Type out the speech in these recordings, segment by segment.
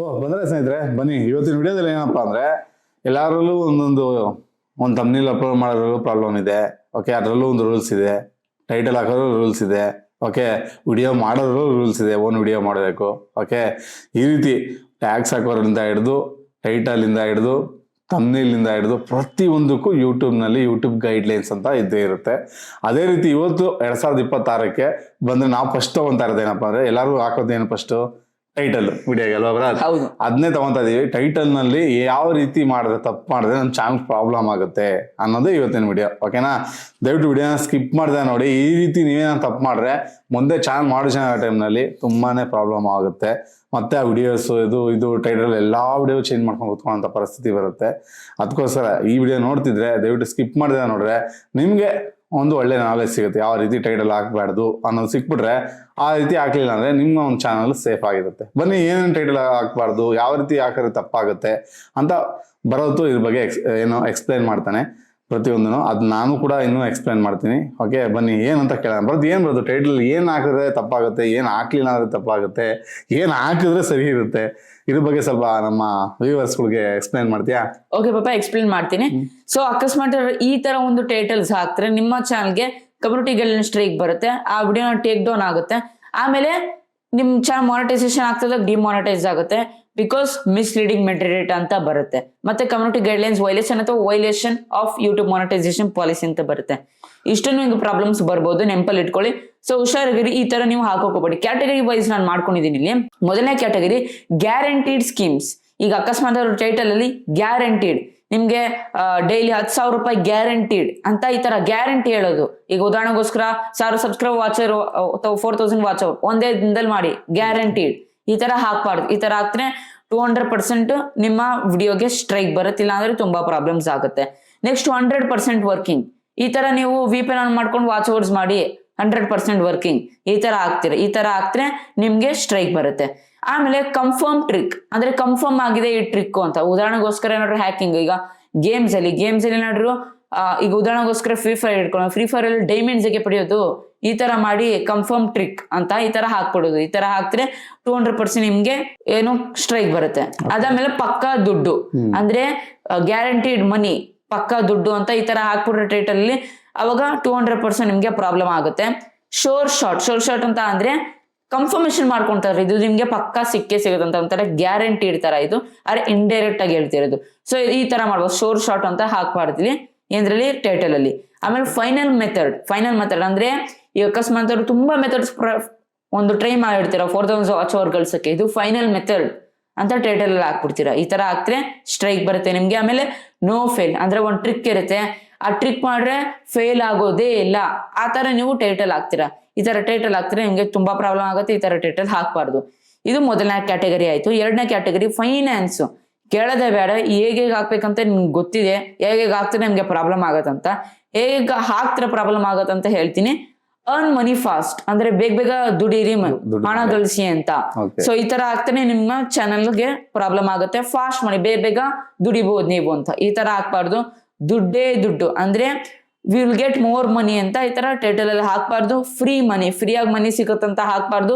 ಓ, ಬಂದ್ರೆ ಸ್ನೇಹಿತರೆ, ಬನ್ನಿ. ಇವತ್ತಿನ ವಿಡಿಯೋದಲ್ಲಿ ಏನಪ್ಪಾ ಅಂದ್ರೆ, ಎಲ್ಲರಲ್ಲೂ ಒಂದೊಂದು, ಒಂದು ತಮ್ನಿಲ್ ಅಪ್ಲೋಡ್ ಮಾಡೋದ್ರಲ್ಲೂ ಪ್ರಾಬ್ಲಮ್ ಇದೆ. ಓಕೆ ಅದರಲ್ಲೂ ಒಂದು ರೂಲ್ಸ್ ಇದೆ. ಟೈಟಲ್ ಹಾಕೋದ್ರೂ ರೂಲ್ಸ್ ಇದೆ. ಓಕೆ ವಿಡಿಯೋ ಮಾಡೋದ್ರಲ್ಲೂ ರೂಲ್ಸ್ ಇದೆ. ಓನ್ ವಿಡಿಯೋ ಮಾಡಬೇಕು. ಓಕೆ ಈ ರೀತಿ ಟ್ಯಾಕ್ಸ್ ಹಾಕೋದ್ರಿಂದ ಹಿಡಿದು ಟೈಟಲಿಂದ ಹಿಡಿದು ತಮ್ನಿಲಿಂದ ಹಿಡಿದು ಪ್ರತಿಯೊಂದಕ್ಕೂ ಯೂಟ್ಯೂಬ್ನಲ್ಲಿ ಯೂಟ್ಯೂಬ್ ಗೈಡ್ಲೈನ್ಸ್ ಅಂತ ಇದ್ದೇ ಇರುತ್ತೆ. ಅದೇ ರೀತಿ ಇವತ್ತು ಎರಡ್ ಸಾವಿರದ ಇಪ್ಪತ್ತಾರಕ್ಕೆ ಬಂದ್ರೆ ನಾವು ಫಸ್ಟ್ ಏನಪ್ಪಾ ಅಂದ್ರೆ ಎಲ್ಲರೂ ಹಾಕೋದೇನು ಫಸ್ಟ್ ಟೈಟಲ್ ವಿಡಿಯೋ ಅಲ್ವಾ? ಹೌದು. ಅದನ್ನೇ ತಗೊತಾ ಇದೀವಿ. ಟೈಟಲ್ನಲ್ಲಿ ಯಾವ ರೀತಿ ಮಾಡಿದ್ರೆ ತಪ್ಪು ಮಾಡಿದ್ರೆ ನಮ್ಮ ಚಾನಲ್ ಪ್ರಾಬ್ಲಮ್ ಆಗುತ್ತೆ ಅನ್ನೋದು ಇವತ್ತಿನ ವಿಡಿಯೋ. ಓಕೆನಾ ದಯವಿಟ್ಟು ವಿಡಿಯೋನ ಸ್ಕಿಪ್ ಮಾಡಿದೆ ನೋಡಿ. ಈ ರೀತಿ ನೀವೇನ ತಪ್ಪು ಮಾಡಿದ್ರೆ ಮುಂದೆ ಚಾನಲ್ ಮಾಡೋ ಟೈಮ್ನಲ್ಲಿ ತುಂಬಾನೇ ಪ್ರಾಬ್ಲಮ್ ಆಗುತ್ತೆ. ಮತ್ತೆ ಆ ವಿಡಿಯೋಸ್ ಇದು ಇದು ಟೈಟಲ್ ಎಲ್ಲಾ ವಿಡಿಯೋ ಚೇಂಜ್ ಮಾಡ್ಕೊಂಡು ಕೂತ್ಕೊಳ್ಳೋಂಥ ಪರಿಸ್ಥಿತಿ ಬರುತ್ತೆ. ಅದಕ್ಕೋಸ್ಕರ ಈ ವಿಡಿಯೋ ನೋಡ್ತಿದ್ರೆ ದಯವಿಟ್ಟು ಸ್ಕಿಪ್ ಮಾಡಿದೆ ನೋಡ್ರೆ ನಿಮ್ಗೆ ಒಂದು ಒಳ್ಳೆ ನಾಲೆಜ್ ಸಿಗುತ್ತೆ. ಯಾವ ರೀತಿ ಟೈಟಲ್ ಹಾಕ್ಬಾರ್ದು ಅನ್ನೋದು ಸಿಕ್ಬಿಟ್ರೆ ಆ ರೀತಿ ಹಾಕ್ಲಿಲ್ಲ ಅಂದ್ರೆ ನಿಮ್ಮ ಒಂದು ಚಾನಲ್ ಸೇಫ್ ಆಗಿರುತ್ತೆ. ಬನ್ನಿ ಏನೇನು ಟೈಟಲ್ ಹಾಕ್ಬಾರ್ದು, ಯಾವ ರೀತಿ ಹಾಕಿದ್ರೆ ತಪ್ಪಾಗುತ್ತೆ ಅಂತ ಬರೋದು ಇದ್ರ ಬಗ್ಗೆ ಎಕ್ಸ್ ಏನೋ ಎಕ್ಸ್ಪ್ಲೈನ್ ಮಾಡ್ತಾನೆ. ಪ್ರತಿಯೊಂದನ್ನು. ಅದು ನಾನು ಕೂಡ ಇನ್ನೂ ಎಕ್ಸ್ಪ್ಲೈನ್ ಮಾಡ್ತೀನಿ. ಓಕೆ ಬನ್ನಿ ಏನಂತ ಕೇಳೋಣ. ಬರೋದು ಏನು ಬರೋದು? ಟೈಟಲ್ ಏನು ಹಾಕಿದ್ರೆ ತಪ್ಪಾಗುತ್ತೆ? ಏನು ಹಾಕ್ಲಿಲ್ಲ ಅಂದರೆ ತಪ್ಪಾಗುತ್ತೆ? ಏನು ಹಾಕಿದ್ರೆ ಸರಿ ಇರುತ್ತೆ? ಇದ್ರ ಬಗ್ಗೆ ಸ್ವಲ್ಪ ನಮ್ಮ ವ್ಯೂವರ್ಸ್ಗಳಿಗೆ ಎಕ್ಸ್ಪ್ಲೈನ್ ಮಾಡ್ತೀಯಾ? ಓಕೆ ಪಾಪ ಎಕ್ಸ್ಪ್ಲೇನ್ ಮಾಡ್ತೀನಿ. ಸೊ ಅಕಸ್ಮಾತ್ ಈ ತರ ಒಂದು ಟೈಟಲ್ಸ್ ಹಾಕ್ತಾರೆ ನಿಮ್ಮ ಚಾನಲ್ಗೆ ಕಮ್ಯುನಿಟಿ ಗೈಡ್ಲೈನ್ ಸ್ಟ್ರೈಕ್ ಬರುತ್ತೆ. ಆ ವಿಡಿಯೋ ಟೇಕ್ ಡೌನ್ ಆಗುತ್ತೆ. ಆಮೇಲೆ ನಿಮ್ ಚಾನಲ್ ಮಾನಿಟೈಸೇಷನ್ ಆಗ್ತದೆ ಡಿಮಾನಿಟೈಸ್ ಆಗುತ್ತೆ. ಬಿಕಾಸ್ ಮಿಸ್ಲೀಡಿಂಗ್ ಮೆಟೀರಿಯಲ್ ಅಂತ ಬರುತ್ತೆ. ಮತ್ತೆ ಕಮ್ಯುನಿಟಿ ಗೈಡ್ಲೈನ್ಸ್ ವೈಲೇಷನ್ ಅಥವಾ violation of YouTube monetization policy ಅಂತ ಬರುತ್ತೆ. ಇಷ್ಟನ್ನು ಹಿಂಗೆ ಪ್ರಾಬ್ಲಮ್ಸ್ ಬರ್ಬೋದು ನೆಂಪಲ್ಲಿ ಇಟ್ಕೊಳ್ಳಿ. ಸೊ ಹುಷಾರಾಗಿರಿ ಈ ತರ ನೀವು ಹಾಕೋಕೋಬೇಡಿ. ಕ್ಯಾಟಗರಿ ವೈಸ್ ನಾನು ಮಾಡ್ಕೊಂಡಿದ್ದೀನಿ ಇಲ್ಲಿ. ಮೊದಲನೇ ಕ್ಯಾಟಗರಿ ಗ್ಯಾರಂಟಿಡ್ ಸ್ಕೀಮ್ಸ್ ಈಗ ಅಕಸ್ಮಾತ್ ಅವ್ರ ಟೈಟಲ್ ಅಲ್ಲಿ ಗ್ಯಾರಂಟಿಡ್ ನಿಮ್ಗೆ ಡೈಲಿ ಹತ್ತು ಸಾವಿರ ರೂಪಾಯಿ ಗ್ಯಾರಂಟಿಡ್ ಅಂತ ಈ ತರ ಗ್ಯಾರಂಟಿ ಹೇಳೋದು. ಈಗ ಉದಾಹರಣೆಗೋಸ್ಕರ, ಸಾವಿರ ಸಬ್ಸ್ಕ್ರೈಬ್ ವಾಚರ್ ಅಥವಾ ಫೋರ್ ತೌಸಂಡ್ ವಾಚರ್ ಒಂದೇ ದಿನದಲ್ಲಿ ಮಾಡಿ ಗ್ಯಾರಂಟಿಡ್ ಈ ತರ ಹಾಕ್ಬಾರ್ದು. ಈ ತರ ಹಾಕ್ತಾರೆ ಟೂ ಹಂಡ್ರೆಡ್ ಪರ್ಸೆಂಟ್ ನಿಮ್ಮ ವಿಡಿಯೋಗೆ ಸ್ಟ್ರೈಕ್ ಬರುತ್ತಿಲ್ಲ ಅಂದ್ರೆ ತುಂಬಾ ಪ್ರಾಬ್ಲಮ್ಸ್ ಆಗುತ್ತೆ. ನೆಕ್ಸ್ಟ್ ಹಂಡ್ರೆಡ್ ಪರ್ಸೆಂಟ್ ವರ್ಕಿಂಗ್ ಈ ತರ ನೀವು ವಿ ಪಿ ಆನ್ ಮಾಡ್ಕೊಂಡು ವಾಚ್ ಓವರ್ಸ್ ಮಾಡಿ ಹಂಡ್ರೆಡ್ ಪರ್ಸೆಂಟ್ ವರ್ಕಿಂಗ್ ಈ ತರ ಹಾಕ್ತೀರ. ಈ ತರ ಹಾಕ್ತಾರೆ ನಿಮ್ಗೆ ಸ್ಟ್ರೈಕ್ ಬರುತ್ತೆ. ಆಮೇಲೆ ಕನ್ಫರ್ಮ್ ಟ್ರಿಕ್ ಅಂದ್ರೆ ಕನ್ಫರ್ಮ್ ಆಗಿದೆ ಈ ಟ್ರಿಕ್ ಅಂತ. ಉದಾಹರಣೆಗೋಸ್ಕರ ಏನಾದ್ರು ಹ್ಯಾಕಿಂಗ್ ಈಗ ಗೇಮ್ಸ್ ಅಲ್ಲಿ ಗೇಮ್ಸ್ ಅಲ್ಲಿ ಏನಾದ್ರು ಈಗ ಉದಾಹರಣೆಗೋಸ್ಕರ ಫ್ರೀ ಫೈರ್ ಇಟ್ಕೊಳ್ಳೋ ಫ್ರೀ ಫೈರ್ ಅಲ್ಲಿ ಡೈಮಂಡ್ಸ್ಗೆ ಪಡೆಯೋದು? ಈ ತರ ಮಾಡಿ ಕನ್ಫರ್ಮ್ ಟ್ರಿಕ್ ಅಂತ ಈ ತರ ಹಾಕ್ಬಿಡೋದು. ಈ ತರ ಹಾಕಿದ್ರೆ ಟೂ ಹಂಡ್ರೆಡ್ ಪರ್ಸೆಂಟ್ ನಿಮ್ಗೆ ಏನು ಸ್ಟ್ರೈಕ್ ಬರುತ್ತೆ. ಅದಾದ್ಮೇಲೆ ಪಕ್ಕಾ ದುಡ್ಡು. ಅಂದ್ರೆ ಗ್ಯಾರಂಟಿಡ್ ಮನಿ ಪಕ್ಕಾ ದುಡ್ಡು ಅಂತ ಈ ತರ ಹಾಕ್ಬಿಟ್ರೆ ಟೈಟಲ್ ಅಲ್ಲಿ ಅವಾಗ ಟೂ ಹಂಡ್ರೆಡ್ ಪರ್ಸೆಂಟ್ ನಿಮ್ಗೆ ಪ್ರಾಬ್ಲಮ್ ಆಗುತ್ತೆ. ಶೋರ್ ಶಾರ್ಟ್ ಶೋರ್ ಶಾರ್ಟ್ ಅಂತ ಅಂದ್ರೆ ಕನ್ಫರ್ಮೇಶನ್ ಮಾಡ್ಕೊಂತಾರೆ. ಇದು ನಿಮ್ಗೆ ಪಕ್ಕಾ ಸಿಕ್ಕೇ ಸಿಗುತ್ತೆ ಅಂತ ಒಂಥರ ಗ್ಯಾರಂಟಿ ಇಡ್ತಾರ ಇದು. ಆದ್ರೆ ಇಂಡೈರೆಕ್ಟ್ ಆಗಿ ಹೇಳ್ತಿರೋದು. ಸೊ ಈ ತರ ಮಾಡ್ಬೋದು. ಶೋರ್ ಶಾರ್ಟ್ ಅಂತ ಹಾಕ್ಬಾರ್ದಿಲ್ಲಿ. ಏನ್ರಲ್ಲಿ ಟೈಟಲ್ ಅಲ್ಲಿ. ಆಮೇಲೆ ಫೈನಲ್ ಮೆಥಡ್ ಫೈನಲ್ ಮೆಥಡ್ ಅಂದ್ರೆ, ಈ ಅಕಸ್ಮಾತ್ ಅವರು ತುಂಬಾ ಮೆಥಡ್ಸ್ ಒಂದು ಟ್ರೈ ಮಾಡಿರ್ತೀರ ಫೋರ್ ತೌಸಂಡ್ ವಾಚ್ ಅವರ್ ಗಳಿಸಕ್ಕೆ. ಇದು ಫೈನಲ್ ಮೆಥಡ್ ಅಂತ ಟೈಟಲ್ ಅಲ್ಲಿ ಹಾಕ್ಬಿಡ್ತೀರಾ. ಈ ತರ ಹಾಕ್ದ್ರೆ ಸ್ಟ್ರೈಕ್ ಬರುತ್ತೆ ನಿಮ್ಗೆ. ಆಮೇಲೆ ನೋ ಫೇಲ್ ಅಂದ್ರೆ ಒಂದ್ ಟ್ರಿಕ್ ಇರುತ್ತೆ. ಆ ಟ್ರಿಕ್ ಮಾಡ್ರೆ ಫೇಲ್ ಆಗೋದೇ ಇಲ್ಲ. ಆ ತರ ನೀವು ಟೈಟಲ್ ಹಾಕ್ತೀರಾ. ಈ ತರ ಟೈಟಲ್ ಹಾಕ್ತಾರೆ ನಿಮ್ಗೆ ತುಂಬಾ ಪ್ರಾಬ್ಲಮ್ ಆಗುತ್ತೆ. ಈ ತರ ಟೈಟಲ್ ಹಾಕ್ಬಾರ್ದು. ಇದು ಮೊದಲನೇ ಕ್ಯಾಟಗರಿ ಆಯ್ತು. ಎರಡನೇ ಕ್ಯಾಟಗರಿ ಫೈನಾನ್ಸ್ ಕೇಳದೆ ಬೇಡ ಹೇಗೆ ಹಾಕ್ಬೇಕಂತ ನಿಮ್ಗೆ ಗೊತ್ತಿದೆ ಹೇಗೆ ಹಾಕ್ತಾರೆ ನಿಮಗೆ ಪ್ರಾಬ್ಲಮ್ ಆಗತ್ತಂತ. ಹೇಗೆ ಹಾಕ್ತಾರೆ ಪ್ರಾಬ್ಲಮ್ ಆಗತ್ತಂತ ಹೇಳ್ತೀನಿ. ಅರ್ನ್ ಮನಿ ಫಾಸ್ಟ್ ಅಂದ್ರೆ ಬೇಗ ಬೇಗ ದುಡೀರಿ ಹಣ ಗಳಿಸಿ ಅಂತ. ಸೊ ಈ ತರ ಹಾಕ್ತಾನೆ ನಿಮ್ಮ ಚಾನಲ್ಗೆ ಪ್ರಾಬ್ಲಮ್ ಆಗುತ್ತೆ. ಫಾಸ್ಟ್ ಮಾಡಿ ಬೇಗ ಬೇಗ ದುಡಿಬಹುದು ನೀವು ಅಂತ. ಈ ತರ ಹಾಕ್ಬಾರ್ದು. ದುಡ್ಡೇ ದುಡ್ಡು. ಅಂದ್ರೆ ವಿಲ್ ಗೆಟ್ ಮೋರ್ ಮನಿ ಅಂತ ಈ ತರ ಟೈಟಲ್ ಅಲ್ಲಿ ಹಾಕ್ಬಾರ್ದು. ಫ್ರೀ ಮನಿ ಫ್ರೀಯಾಗಿ ಮನಿ ಸಿಗುತ್ತಂತ ಹಾಕ್ಬಾರ್ದು.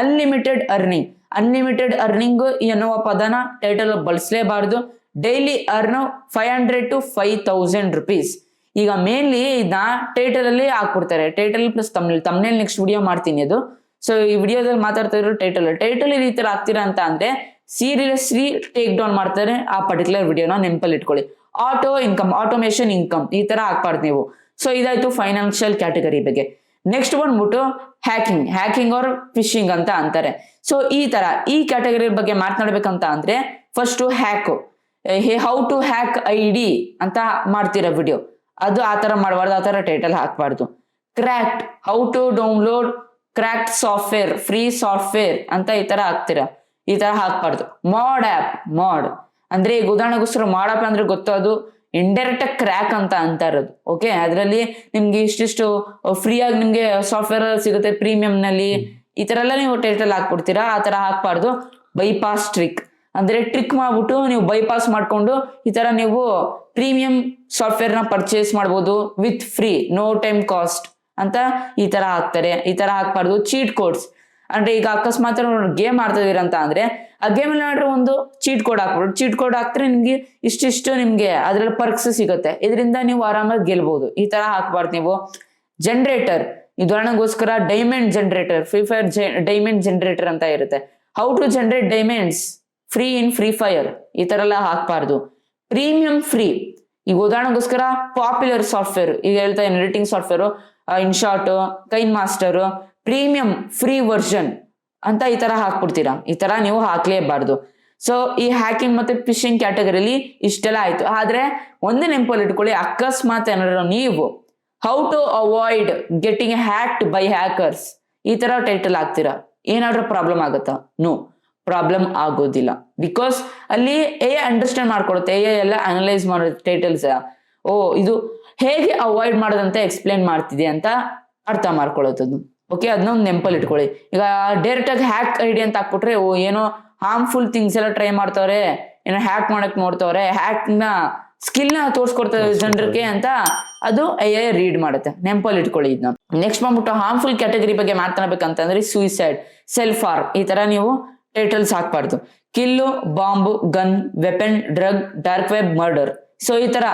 ಅನ್ಲಿಮಿಟೆಡ್ ಅರ್ನಿಂಗ್ ಅನ್ಲಿಮಿಟೆಡ್ ಅರ್ನಿಂಗ್ ಎನ್ನುವ ಪದನ title ಬಳಸಲೇಬಾರ್ದು. Daily earn five hundred to five thousand rupees ಈಗ ಮೇನ್ಲಿ ಇದನ್ನ ಟೈಟಲ್ ಅಲ್ಲಿ ಹಾಕ್ಬಿಡ್ತಾರೆ. ಟೈಟಲ್ ಪ್ಲಸ್ ತಮ್ನಲ್ಲಿ ತಮ್ನಲ್ಲಿ ನೆಕ್ಸ್ಟ್ ವಿಡಿಯೋ ಮಾಡ್ತೀನಿ ಅದು ಸೊ ಈ ವಿಡಿಯೋದಲ್ಲಿ ಮಾತಾಡ್ತಾ ಇರೋ ಟೈಟಲ್ ಟೈಟಲ್ ಈ ತರ ಹಾಕ್ತೀರಾ ಅಂತ ಅಂದ್ರೆ ಸೀರಿಯಸ್ಲಿ ಟೇಕ್ ಡೌನ್ ಮಾಡ್ತಾರೆ. ಆ ಪರ್ಟಿಕ್ಯುಲರ್ ವಿಡಿಯೋನ ನೆನಪಲ್ಲಿ ಇಟ್ಕೊಳ್ಳಿ. ಆಟೋ ಇನ್ಕಮ್ ಆಟೋಮೇಶನ್ ಇನ್ಕಮ್ ಈ ತರ ಹಾಕ್ಬಾರ್ದು ನೀವು. ಸೊ ಇದಾಯ್ತು ಫೈನಾನ್ಷಿಯಲ್ ಕ್ಯಾಟಗರಿ ಬಗ್ಗೆ. ನೆಕ್ಸ್ಟ್ ಬಂದ್ಬಿಟ್ಟು ಹ್ಯಾಕಿಂಗ್ ಹ್ಯಾಕಿಂಗ್ ಆರ್ ಫಿಶಿಂಗ್ ಅಂತ ಅಂತಾರೆ. ಸೊ ಈ ತರ, ಈ ಕ್ಯಾಟಗರಿ ಬಗ್ಗೆ ಮಾತನಾಡ್ಬೇಕಂತ ಅಂದ್ರೆ first hack how to hack I D ಅಂತ ಮಾಡ್ತೀರಾ ವಿಡಿಯೋ ಅದು ಆ ತರ ಮಾಡಬಾರ್ದು, ಆ ತರ ಟೈಟಲ್ ಹಾಕ್ಬಾರ್ದು. Cracked how to download cracked software free software ಅಂತ ಈ ತರ ಹಾಕ್ತೀರ. ಈ ತರ ಹಾಕ್ಬಾರ್ದು. ಮಾಡ್ ಆಪ್ ಮಾಡ್ ಅಂದ್ರೆ ಈಗ ಉದಾಹರಣೆಗೋಸ್ಕರ ಮಾಡಪ್ಪ ಅಂದ್ರೆ ಗೊತ್ತು ಅದು ಇಂಡೈರೆಕ್ಟ್ ಕ್ರ್ಯಾಕ್ ಅಂತ ಅಂತ ಇರೋದು ಓಕೆ ಅದರಲ್ಲಿ ನಿಮ್ಗೆ ಇಷ್ಟಿಷ್ಟು ಫ್ರೀ ಆಗಿ ನಿಮ್ಗೆ ಸಾಫ್ಟ್ವೇರ್ ಸಿಗುತ್ತೆ ಪ್ರೀಮಿಯಂ ನಲ್ಲಿ, ಈ ತರ ಎಲ್ಲ ನೀವು ಟೈಟಲ್ ಹಾಕ್ಬಿಡ್ತೀರಾ? ಆ ತರ ಹಾಕ್ಬಾರ್ದು. ಬೈಪಾಸ್ ಟ್ರಿಕ್ ಅಂದ್ರೆ ಟ್ರಿಕ್ ಮಾಡ್ಬಿಟ್ಟು ನೀವು ಬೈಪಾಸ್ ಮಾಡ್ಕೊಂಡು ಈ ತರ ನೀವು ಪ್ರೀಮಿಯಂ ಸಾಫ್ಟ್ವೇರ್ನ ಪರ್ಚೇಸ್ ಮಾಡ್ಬೋದು with free no time cost ಅಂತ ಈ ತರ ಹಾಕ್ತಾರೆ. ಈ ತರ ಹಾಕ್ಬಾರ್ದು. ಚೀಟ್ ಕೋಡ್ಸ್ ಅಂದ್ರೆ ಈಗ ಅಕಸ್ಮಾತ್ ಗೇಮ್ ಆಡ್ತಾ ಅಂತ ಅಂದ್ರೆ, ಆ ಗೇಮ್ ಅಲ್ಲಿ ನೋಡ್ರೆ ಒಂದು ಚೀಟ್ ಕೋಡ್ ಹಾಕ್ಬಿಟ್ಟು ಚೀಟ್ ಕೋಡ್ ಹಾಕ್ತಾರೆ ನಿಮ್ಗೆ ಇಷ್ಟಿಷ್ಟು ನಿಮ್ಗೆ ಅದ್ರಲ್ಲಿ ಪರ್ಕ್ಸ್ ಸಿಗುತ್ತೆ. ಇದರಿಂದ ನೀವು ಆರಾಮಾಗಿ ಗೆಲ್ಬಹುದು ಈ ತರ ಹಾಕ್ಬಾರ್ದು ನೀವು. Generator ಉದಾಹರಣೆಗೋಸ್ಕರ diamond generator Free Fire diamond generator ಅಂತ ಇರುತ್ತೆ. How to generate diamonds free in Free Fire ಈ ತರ ಎಲ್ಲ ಹಾಕ್ಬಾರ್ದು. ಪ್ರೀಮಿಯಂ ಫ್ರೀ ಈಗ ಉದಾಹರಣೆಗೋಸ್ಕರ ಪಾಪ್ಯುಲರ್ ಸಾಫ್ಟ್ವೇರ್ ಈಗ ಹೇಳ್ತಾ editing software InShot KineMaster premium free version ಅಂತ ಈ ತರ ಹಾಕ್ಬಿಡ್ತೀರಾ? ಈ ತರ ನೀವು ಹಾಕ್ಲೇಬಾರ್ದು. ಸೊ ಈ ಹ್ಯಾಕಿಂಗ್ ಮತ್ತೆ ಫಿಶಿಂಗ್ ಕ್ಯಾಟಗರಿಲಿ ಇಷ್ಟೆಲ್ಲ ಆಯ್ತು. ಆದ್ರೆ ಒಂದೇ ನೆನಪಲ್ಲಿ ಇಟ್ಕೊಳ್ಳಿ, ಅಕಸ್ಮಾತ್ ಏನಾದ್ರು ನೀವು how to avoid getting hacked by hackers ಈ ತರ ಟೈಟಲ್ ಹಾಕ್ತೀರಾ? ಏನಾದ್ರೂ ಪ್ರಾಬ್ಲಮ್ ಆಗುತ್ತಾ? ನೋ ಪ್ರಾಬ್ಲಮ್ ಆಗೋದಿಲ್ಲ. ಬಿಕಾಸ್ ಅಲ್ಲಿ ಎ ಅಂಡರ್ಸ್ಟ್ಯಾಂಡ್ ಮಾಡ್ಕೊಡುತ್ತೆ. ಎ ಎಲ್ಲ ಅನಲೈಸ್ ಮಾಡೋ ಟೈಟಲ್ಸ್ ಓ, ಇದು ಹೇಗೆ ಅವಾಯ್ಡ್ ಮಾಡೋದಂತ ಎಕ್ಸ್ಪ್ಲೇನ್ ಮಾಡ್ತಿದೆ ಅಂತ ಅರ್ಥ ಮಾಡ್ಕೊಳ್ಳೋದು ಓಕೆ ಅದನ್ನ ಒಂದು ನೆಂಪಲ್ಲಿ ಇಟ್ಕೊಳ್ಳಿ. ಈಗ ಡೈರೆಕ್ಟ್ ಆಗಿ ಹ್ಯಾಕ್ ಐಡಿ ಅಂತ ಹಾಕ್ಬಿಟ್ರೆ ಓ ಏನೋ ಹಾರ್ಮ್ಫುಲ್ ಥಿಂಗ್ಸ್ ಎಲ್ಲ ಟ್ರೈ ಮಾಡ್ತವ್ರೆ ಏನೋ ಹ್ಯಾಕ್ ಮಾಡಕ್ ನೋಡ್ತವ್ರೆ ಹ್ಯಾಕ್ನ ಸ್ಕಿಲ್ನ ತೋರ್ಸ್ಕೊಡ್ತಾರೆ ಜನರಿಗೆ ಅಂತ ಅದು ಐ ರೀಡ್ ಮಾಡುತ್ತೆ. ನೆಂಪಲ್ಲಿ ಇಟ್ಕೊಳ್ಳಿ ಇದನ್ನ ನೆಕ್ಸ್ಟ್ ಬಂದ್ಬಿಟ್ಟು ಹಾರ್ಮ್ಫುಲ್ ಕ್ಯಾಟಗರಿ ಬಗ್ಗೆ ಮಾತನಾಡ್ಬೇಕಂತಂದ್ರೆ ಸೂಯಿಸೈಡ್ ಸೆಲ್ಫ್ ಆರ್ಮ್ ಈ ತರ ನೀವು ಟೈಟಲ್ಸ್ ಹಾಕ್ಬಾರ್ದು. Kill bomb gun weapon drug dark web murder so ಈ ತರ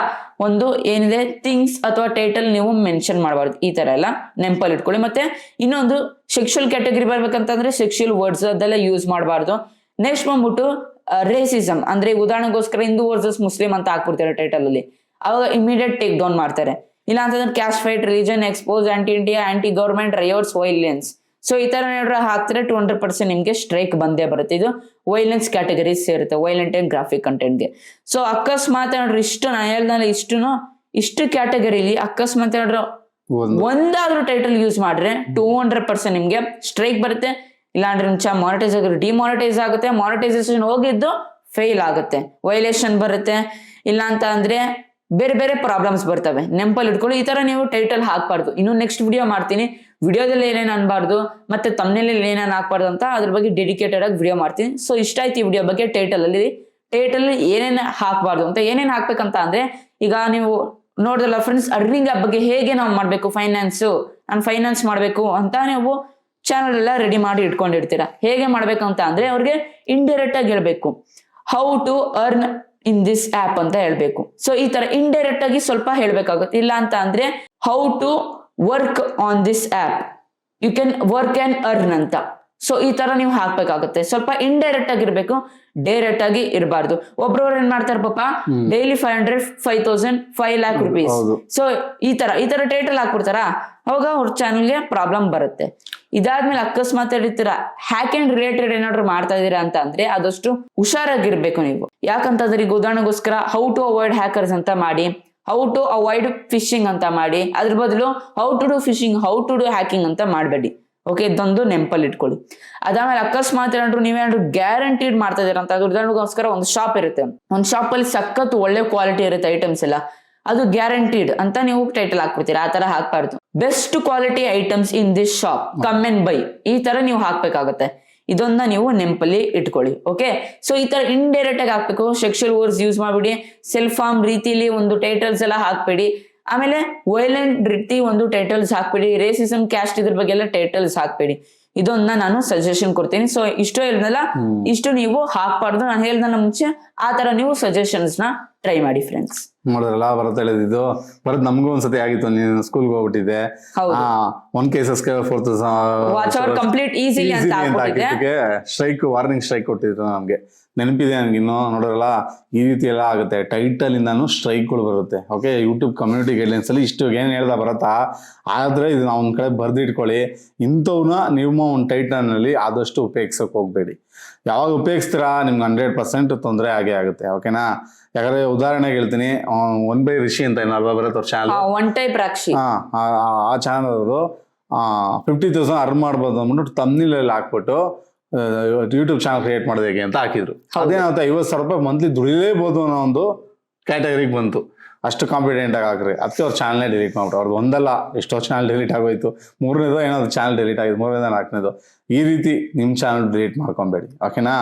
ಒಂದು ಏನಿದೆ? ಥಿಂಗ್ಸ್ ಅಥವಾ ಟೈಟಲ್ ನೀವು ಮೆನ್ಷನ್ ಮಾಡಬಾರ್ದು. ಈ ತರ ಎಲ್ಲ ನೆನಪಲ್ಲಿ ಇಟ್ಕೊಳ್ಳಿ. ಮತ್ತೆ ಇನ್ನೊಂದು ಸೆಕ್ಷುಯಲ್ ಕ್ಯಾಟಗರಿ ಬರ್ಬೇಕಂತಂದ್ರೆ ಸೆಕ್ಷುಯಲ್ ವರ್ಡ್ಸ್ ಅದೆಲ್ಲ ಯೂಸ್ ಮಾಡಬಾರ್ದು. ನೆಕ್ಸ್ಟ್ ಬಂದ್ಬಿಟ್ಟು ರೇಸಿಸಮ್ ಅಂದ್ರೆ ಉದಾಹರಣೆಗೋಸ್ಕರ ಹಿಂದೂ ವರ್ಸಸ್ ಮುಸ್ಲಿಂ ಅಂತ ಹಾಕ್ಬಿಡ್ತಾರೆ ಟೈಟಲ್ ಅಲ್ಲಿ. ಅವಾಗ ಇಮಿಡಿಯೇಟ್ ಟೇಕ್ ಡೌನ್ ಮಾಡ್ತಾರೆ. ಇಲ್ಲ ಅಂತಂದ್ರೆ caste fight religion expose anti India anti government riots violence so ಈ ಥರ ಏನಾದ್ರು ಹಾಕ್ತಾರೆ ಟೂ ಹಂಡ್ರೆಡ್ ಪರ್ಸೆಂಟ್ ನಿಮ್ಗೆ ಸ್ಟ್ರೈಕ್ ಬಂದೇ ಬರುತ್ತೆ. ಇದು ವೈಲೆನ್ಸ್ ಕ್ಯಾಟಗರಿ ಸೇರುತ್ತೆ ವೈಲೆಂಟ್ ಅಂಡ್ ಗ್ರಾಫಿಕ್ ಕಂಟೆಂಟ್ಗೆ ಸೊ ಅಕಸ್ಮಾತ್ ನೋಡ್ರಿ ಇಷ್ಟು ನಾನು ಹೇಳ್ದಲ್ಲ ಇಷ್ಟು ಇಷ್ಟು ಕ್ಯಾಟಗರಿಲಿ ಅಕಸ್ಮಾತ್ ಒಂದು. ಒಂದಾದ್ರೂ ಟೈಟಲ್ ಯೂಸ್ ಮಾಡ್ರೆ ಟೂ ಹಂಡ್ರೆಡ್ ಪರ್ಸೆಂಟ್ ನಿಮ್ಗೆ ಸ್ಟ್ರೈಕ್ ಬರುತ್ತೆ. ಇಲ್ಲಾಂದ್ರೆ ನಿಮ್ಚ ಮಾನಿಟೈಸ್ ಆಗುತ್ತೆ ಡಿಮಾನಿಟೈಸ್ ಆಗುತ್ತೆ. ಮಾನಿಟೈಸೇಷನ್ ಹೋಗಿದ್ದು ಫೇಲ್ ಆಗುತ್ತೆ. ವೈಲೇಷನ್ ಬರುತ್ತೆ. ಇಲ್ಲ ಅಂತ ಅಂದ್ರೆ ಬೇರೆ ಬೇರೆ ಪ್ರಾಬ್ಲಮ್ಸ್ ಬರ್ತವೆ. ನೆಂಪಲ್ಲಿ ಇಟ್ಕೊಂಡು ಈ ತರ ನೀವು ಟೈಟಲ್ ಹಾಕ್ಬಾರ್ದು. ಇನ್ನು ನೆಕ್ಸ್ಟ್ ವಿಡಿಯೋ ಮಾಡ್ತೀನಿ. ವಿಡಿಯೋದಲ್ಲಿ ಏನೇನು ಅನ್ಬಾರ್ದು, ಮತ್ತೆ ತಮ್ಮನೇಲಿ ಏನೇನು ಹಾಕ್ಬಾರ್ದು ಅಂತ ಅದ್ರ ಬಗ್ಗೆ ಡೆಡಿಕೇಟೆಡ್ ಆಗಿ ವಿಡಿಯೋ ಮಾಡ್ತೀನಿ. ಸೊ ಇಷ್ಟ ಆಯ್ತು ಈ ವಿಡಿಯೋ ಬಗ್ಗೆ ಟೈಟಲ್ ಅಲ್ಲಿ. ಟೈಟಲ್ ಏನೇನು ಹಾಕ್ಬಾರ್ದು ಅಂತ, ಏನೇನು ಹಾಕ್ಬೇಕಂತ ಅಂದ್ರೆ, ಈಗ ನೀವು ನೋಡಿದ್ರಲ್ಲ ಫ್ರೆಂಡ್ಸ್ ಅರ್ನಿಂಗ್ ಬಗ್ಗೆ ಹೇಗೆ ನಾವು ಮಾಡಬೇಕು ಫೈನಾನ್ಸು ನಾನು ಫೈನಾನ್ಸ್ ಮಾಡಬೇಕು ಅಂತ ನೀವು ಚಾನಲ್ ಎಲ್ಲ ರೆಡಿ ಮಾಡಿ ಇಟ್ಕೊಂಡಿರ್ತೀರಾ. ಹೇಗೆ ಮಾಡ್ಬೇಕು ಅಂತ ಅಂದ್ರೆ, ಅವ್ರಿಗೆ ಇಂಡೈರೆಕ್ಟ್ ಆಗಿ ಹೇಳ್ಬೇಕು. How to earn in this app ಅಂತ ಹೇಳ್ಬೇಕು. ಸೊ ಈ ತರ ಇಂಡೈರೆಕ್ಟ್ ಆಗಿ ಸ್ವಲ್ಪ ಹೇಳ್ಬೇಕಾಗುತ್ತೆ. ಇಲ್ಲ ಅಂತ ಅಂದ್ರೆ how to work on this app you can work and earn ಅಂತ. ಸೊ ಈ ತರ ನೀವು ಹಾಕ್ಬೇಕಾಗುತ್ತೆ. ಸ್ವಲ್ಪ ಇಂಡೈರೆಕ್ಟ್ ಆಗಿರ್ಬೇಕು ಡೈರೆಕ್ಟ್ ಆಗಿ ಇರಬಾರ್ದು. ಒಬ್ರವ್ರು ಏನ್ ಮಾಡ್ತಾರೆ ಪಾಪ? Daily five hundred five thousand five lakh rupees so ಈ ತರ ಈ ತರ ಟೈಟಲ್ ಹಾಕ್ಬಿಡ್ತಾರ? ಅವಾಗ ಅವ್ರ ಚಾನಲ್ಗೆ ಪ್ರಾಬ್ಲಮ್ ಬರುತ್ತೆ. ಇದಾದ್ಮೇಲೆ ಅಕಸ್ಮಾತ್ ಹೇಳ್ತೀರ? ಹ್ಯಾಕ್ ಅಂಡ್ ರಿಲೇಟೆಡ್ ಏನಾದ್ರು ಮಾಡ್ತಾ ಇದೀರಾ ಅಂತ ಅಂದ್ರೆ ಆದಷ್ಟು ಹುಷಾರಾಗಿರ್ಬೇಕು ನೀವು. ಯಾಕಂತಂದ್ರೆ ಈಗ ಉದಾಹರಣೆಗೋಸ್ಕರ ಹೌ ಟು ಅವಾಯ್ಡ್ ಹ್ಯಾಕರ್ಸ್ ಅಂತ ಮಾಡಿ ಹೌ ಟು ಅವಾಯ್ಡ್ ಫಿಶಿಂಗ್ ಅಂತ ಮಾಡಿ ಅದ್ರ ಬದಲು how to do phishing how to do hacking ಅಂತ ಮಾಡಬೇಡಿ. ಓಕೆ ಇದೊಂದು ನೆಂಪಲ್ಲಿ ಇಟ್ಕೊಳ್ಳಿ. ಅದಾದ್ಮೇಲೆ ಅಕಸ್ಮಾತ್ ಏನಾದ್ರು ನೀವೇನಾದ್ರು ಗ್ಯಾರಂಟಿಡ್ ಮಾಡ್ತಾ ಇದೀರ ಅಂತ ಉದಾಹರಣೆಗೋಸ್ಕರ ಒಂದು ಶಾಪ್ ಇರುತ್ತೆ. ಒಂದು ಶಾಪ್ ಅಲ್ಲಿ ಸಖತ್ ಒಳ್ಳೆ ಕ್ವಾಲಿಟಿ ಇರುತ್ತೆ ಐಟಮ್ಸ್ ಎಲ್ಲ. ಅದು ಗ್ಯಾರಂಟಿಡ್ ಅಂತ ನೀವು ಟೈಟಲ್ ಹಾಕ್ಬಿಡ್ತೀರಾ, ಆ ತರ ಹಾಕ್ಬಾರ್ದು. Best quality items in this shop come and buy ಈ ತರ ನೀವು ಹಾಕ್ಬೇಕಾಗತ್ತೆ. ಇದೊಂದ ನೀವು ನೆಂಪಲ್ಲಿ ಇಟ್ಕೊಳ್ಳಿ ಓಕೆ ಸೊ ಈ ತರ ಇನ್ಡೈರೆಕ್ಟ್ ಆಗಿ ಹಾಕ್ಬೇಕು. ಸೆಕ್ಷುವಲ್ ವರ್ಡ್ಸ್ ಯೂಸ್ ಮಾಡ್ಬಿಡಿ. ಸೆಲ್ಫ್ ಫಾರ್ಮ್ ರೀತಿಲಿ ಒಂದು ಟೈಟಲ್ಸ್ ಎಲ್ಲ ಹಾಕ್ಬೇಡಿ. ಆಮೇಲೆ ವೈಲೆಂಟ್ ರೀತಿ ಒಂದು ಟೈಟಲ್ಸ್ ಹಾಕ್ಬೇಡಿ ರೇಸಿಸಮ್ ಕ್ಯಾಸ್ಟ್ ಇದ್ರ ಬಗ್ಗೆ ಎಲ್ಲ ಟೈಟಲ್ಸ್ ಹಾಕ್ಬೇಡಿ. ಇದೊಂದನ್ನ ನಾನು ಸಜೆಷನ್ ಕೊಡ್ತೀನಿ. ಸೊ ಇಷ್ಟು ಹೇಳಿದ್ನಲ್ಲ ಇಷ್ಟು ನೀವು ಹಾಕ್ಬಾರ್ದು. ನಾನು ಹೇಳ್ದ ಮುಂಚೆ ಆ ತರ ನೀವು ಸಜೆಷನ್ಸ್ನ ಟ್ರೈ ಮಾಡಿ ಫ್ರೆಂಡ್ಸ್ ನೋಡಿದ್ರಲ್ಲ ಬರತ್ ಹೇಳಿದ್ದು. ಬರತ್ ನಮಗೂ ಒಂದ್ಸತಿ ಆಗಿತ್ತು. ನೀನು ಸ್ಕೂಲ್ಗೆ. ಆ one cases fourth watch hour complete easily ಅಂತ ಸ್ಟ್ರೈಕ್ ವಾರ್ನಿಂಗ್ ಸ್ಟ್ರೈಕ್ ಕೊಟ್ಟಿದ್ರು ನಮ್ಗೆ. ನೆನಪಿದೆ ನನಗೆ ಇನ್ನು ನೋಡಿದ್ರಲ್ಲ ಈ ರೀತಿ ಎಲ್ಲ ಆಗುತ್ತೆ. ಟೈಟಲ್ ಇಂದಾನು ಸ್ಟ್ರೈಕ್ಗಳು ಬರುತ್ತೆ. ಓಕೆ ಯೂಟ್ಯೂಬ್ ಕಮ್ಯುನಿಟಿ ಗೈಡ್ಲೈನ್ಸ್ ಅಲ್ಲಿ ಇಷ್ಟು ಏನ್ ಹೇಳ್ದ ಬರತ್ತಾ? ಆದ್ರೆ ಇದು ನಾವು ಒಂದ್ ಕಡೆ ಬರ್ದಿಟ್ಕೊಳ್ಳಿ. ಇಂಥವ್ನ ನಿಮ್ಮ ಒಂದು ಟೈಟಲ್ನಲ್ಲಿ ಆದಷ್ಟು ಉಪಯೋಗಿಸಕ್ ಹೋಗ್ಬೇಡಿ. ಯಾವಾಗ ಉಪಯೋಗಿಸ್ತೀರಾ? ನಿಮ್ಗೆ ಹಂಡ್ರೆಡ್ ಪರ್ಸೆಂಟ್ ತೊಂದರೆ ಆಗೇ ಆಗುತ್ತೆ. ಓಕೆನಾ ಯಾಕಂದ್ರೆ ಉದಾಹರಣೆಗೆ ಹೇಳ್ತೀನಿ ಒನ್ ಬೈ ರಿಷಿ ಅಂತ ಏನಲ್ವಾ ಬರುತ್ತೆ ಅವ್ರ ಚಾನಲ್ ಒನ್ ಟೈಪ್ ರಾಕ್ಷಿ ಆ- ಚಾನಲ್ ಅವರು ಫಿಫ್ಟಿ ತೌಸಂಡ್ ಅರ್ನ್ ಮಾಡ್ಬೋದು ಅಂದ್ಬಿಟ್ಟು ತಮ್ನಿಲಲ್ಲಿ ಹಾಕ್ಬಿಟ್ಟು ಯೂಟ್ಯೂಬ್ ಚಾನಲ್ ಕ್ರಿಯೇಟ್ ಮಾಡೋದು ಹೇಗೆ ಅಂತ ಹಾಕಿದ್ರು. ಅದೇನಾಗುತ್ತೆ ಐವತ್ತು ಸಾವಿರ ರೂಪಾಯಿ ಮಂತ್ಲಿ ದುಡಿಲೇಬಹುದು ಅನ್ನೋ ಒಂದು ಕ್ಯಾಟಗರಿಗೆ ಬಂತು. ಅಷ್ಟು ಕಾಂಪಿಡೆಂಟ್ ಆಗಿ ಹಾಕ್ರಿ. ಅದಕ್ಕೆ ಅವ್ರ ಚಾನಲ್ನೇ ಡಿಲೀಟ್ ಮಾಡ್ಬಿಟ್ಟು ಅವ್ರದ್ದು ಒಂದಲ್ಲ ಎಷ್ಟೋ ಚಾನಲ್ ಡಿಲೀಟ್ ಆಗೋಯ್ತು. ಮೂರನೇದೋ ಏನಾದ್ರು ಚಾನಲ್ ಡಿಲೀಟ್ ಆಗಿದೆ ಮೂರನೇದು ನಾಲ್ಕನೇದು. ಈ ರೀತಿ ನಿಮ್ಮ ಚಾನಲ್ ಡಿಲೀಟ್ ಮಾಡ್ಕೊಬೇಡಿ. ಓಕೆನಾ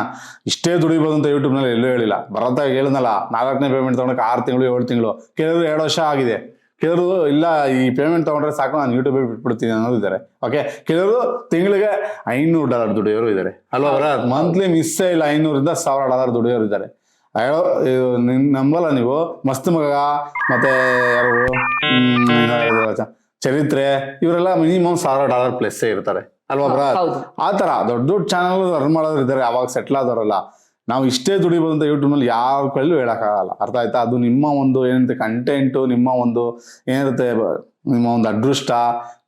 ಇಷ್ಟೇ ದುಡಿಬೋದು ಅಂತ ಯೂಟ್ಯೂಬ್ನಲ್ಲಿ ಎಲ್ಲೂ ಹೇಳಿಲ್ಲ. ಬರತ್ತಾಗ ಹೇಳಿದ್ನಲ್ಲ ನಾಲ್ಕನೇ ಪೇಮೆಂಟ್ ತೊಗೊಂಡಕ್ಕೆ ಆರು ತಿಂಗಳು ಏಳು ತಿಂಗಳು. ಕೆಲವರು ಎರಡು ವರ್ಷ ಆಗಿದೆ. ಕೆಲವರು ಇಲ್ಲ ಈ ಪೇಮೆಂಟ್ ತೊಗೊಂಡ್ರೆ ಸಾಕು ನಾನು ಯೂಟ್ಯೂಬ್ ಬಿಟ್ಬಿಡ್ತೀನಿ ಅನ್ನೋದು ಇದ್ದಾರೆ ಓಕೆ ಕೆಲವರು ತಿಂಗಳಿಗೆ ಐನೂರು ಡಾಲರ್ ದುಡಿಯೋರು ಇದ್ದಾರೆ ಅಲ್ವಾ ಅವರ ಮಂತ್ಲಿ ಮಿಸ್ಸೇ ಇಲ್ಲ ಐನೂರಿಂದ ಸಾವಿರ ಡಾಲರ್ ದುಡಿಯೋರು ಇದ್ದಾರೆ ಅಯ್ಯೋ ಇದು ನಿನ್ ನಂಬಲ್ಲ ನೀವು? ಮಸ್ತ್ ಮಗ ಮತ್ತೆ ಯಾರು? ಚರಿತ್ರೆ ಇವರೆಲ್ಲ ಮಿನಿಮಮ್ ಸಾವಿರ ಡಾಲರ್ ಪ್ಲಸ್ ಇರ್ತಾರೆ. ಅಲ್ವಾ ಬ್ರಾ ಹೌದು. ಆ ತರ ದೊಡ್ಡ ದೊಡ್ಡ ಚಾನಲ್ ರನ್ ಮಾಡೋರು ಇದ್ದಾರೆ ಅವಾಗ ಸೆಟ್ಲ್ ಆದವರಲ್ಲ. ನಾವು ಇಷ್ಟೇ ದುಡಿಬೋದು ಅಂತ ಯೂಟ್ಯೂಬ್ನಲ್ಲಿ ಯಾವ ಕೈಲೂ ಹೇಳಕ್ಕಾಗಲ್ಲ. ಅರ್ಥ ಆಯ್ತಾ? ಅದು ನಿಮ್ಮ ಒಂದು ಏನಿರುತ್ತೆ ಕಂಟೆಂಟು ನಿಮ್ಮ ಒಂದು ಏನಿರುತ್ತೆ ನಿಮ್ಮ ಒಂದು ಅದೃಷ್ಟ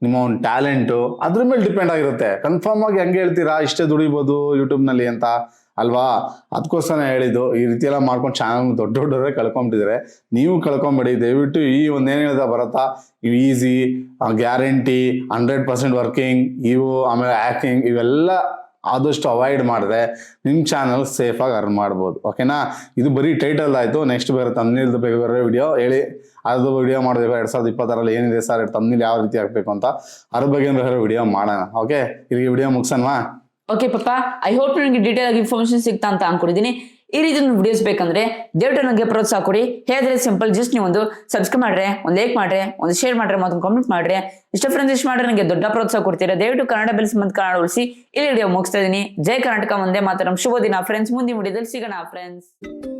ನಿಮ್ಮ ಒಂದು ಟ್ಯಾಲೆಂಟು ಅದ್ರ ಮೇಲೆ ಡಿಪೆಂಡ್ ಆಗಿರುತ್ತೆ. ಕನ್ಫರ್ಮ್ ಆಗಿ ಹೆಂಗೆ ಹೇಳ್ತೀರಾ ಇಷ್ಟೇ ದುಡಿಬೋದು ಯೂಟ್ಯೂಬ್ನಲ್ಲಿ ಅಂತ? ಅಲ್ವಾ? ಅದಕ್ಕೋಸ್ಕರ ಹೇಳಿದ್ದು, ಈ ರೀತಿ ಎಲ್ಲ ಮಾಡ್ಕೊಂಡು ಚಾನಲ್ ದೊಡ್ಡ ದೊಡ್ಡವರೇ ಕಳ್ಕೊಂಬಿಟ್ಟಿದ್ದಾರೆ. ನೀವು ಕಳ್ಕೊಂಬಿಡಿ, ದಯವಿಟ್ಟು ಈ ಒಂದೇನು ಹೇಳ್ದ ಬರತ್ತಾ? ಇವು easy guarantee hundred percent working ಇವು ಆಮೇಲೆ ಆ್ಯಕ್ಟಿಂಗ್ ಇವೆಲ್ಲ ಆದಷ್ಟು ಅವಾಯ್ಡ್ ಮಾಡಿದ್ರೆ ನಿಮ್ಮ ಚಾನಲ್ ಸೇಫಾಗಿ ಅರ್ನ್ ಮಾಡ್ಬೋದು. ಓಕೆನಾ ಇದು ಬರೀ ಟೈಟಲ್ ಆಯಿತು. ನೆಕ್ಸ್ಟ್ ಬೇರೆ ತಂದಿಲ್ ಬೇಕು ಬೇರೆ ವಿಡಿಯೋ ಹೇಳಿ. ಅದು ವಿಡಿಯೋ ಮಾಡಬೇಕು ಎರಡು ಸಾವಿರದ ಇಪ್ಪತ್ತಾರಲ್ಲಿ ಏನಿದೆ ಸರ್ ತಮ್ಮನಿಲ್ ಯಾವ ರೀತಿ ಆಗಬೇಕು ಅಂತ? ಅದ್ರ ಬಗ್ಗೆ ಬೇರೆ ವಿಡಿಯೋ ಮಾಡೋಣ. ಓಕೆ ಇಲ್ಲಿಗೆ ವಿಡಿಯೋ ಮುಗಿಸೋಣವಾ? ಓಕೆ ಪಾಪ ಐ ಹೋಪ್ ನಿಮಗೆ ಡೀಟೇಲ್ ಆಗಿ ಇನ್ಫಾರ್ಮೇಶನ್ ಸಿಗ್ತಾ ಅಂತ ಅನ್ಕೊಂಡಿದ್ದೀನಿ ಈ ರೀತಿ ವಿಡಿಯೋಸ್ ಬೇಕಂದ್ರೆ ದಯವಿಟ್ಟು ನನಗೆ ಪ್ರೋತ್ಸಾಹ ಕೊಡಿ. ಹೇಳಿದ್ರೆ ಸಿಂಪಲ್ ಜಸ್ಟ್ ನೀವು ಒಂದು ಸಬ್ಸ್ಕ್ರೈಬ್ ಮಾಡ್ರೆ, ಒಂದು ಲೈಕ್ ಮಾಡ್ರೆ, ಒಂದು ಶೇರ್ ಮಾಡ್ರೆ ಮತ್ತೊಂದು ಕಾಮೆಂಟ್ ಮಾಡ್ರೆ, ಇಷ್ಟ ಫ್ರೆಂಡ್ಸ್ ಇಷ್ಟ ಮಾಡ್ರೆ ನನಗೆ ದೊಡ್ಡ ಪ್ರೋತ್ಸಾಹ ಕೊಡ್ತೀರಾ? ದಯವಿಟ್ಟು ಕನ್ನಡ ಬೆಲ್ಸ್ ಮತ್ತು ಕನ್ನಡ ಉಳಿಸಿ. ಇಲ್ಲಿ ವಿಡಿಯೋ ಮುಗಿಸ್ತಾ ಇದ್ದೀನಿ ಜೈ ಕರ್ನಾಟಕ ಮುಂದೆ ಮಾತಾಡೋಣ ಶುಭ ದಿನ ಫ್ರೆಂಡ್ಸ್ ಮುಂದಿನ ವಿಡಿಯೋದಲ್ಲಿ ಸಿಗೋಣ ಫ್ರೆಂಡ್ಸ್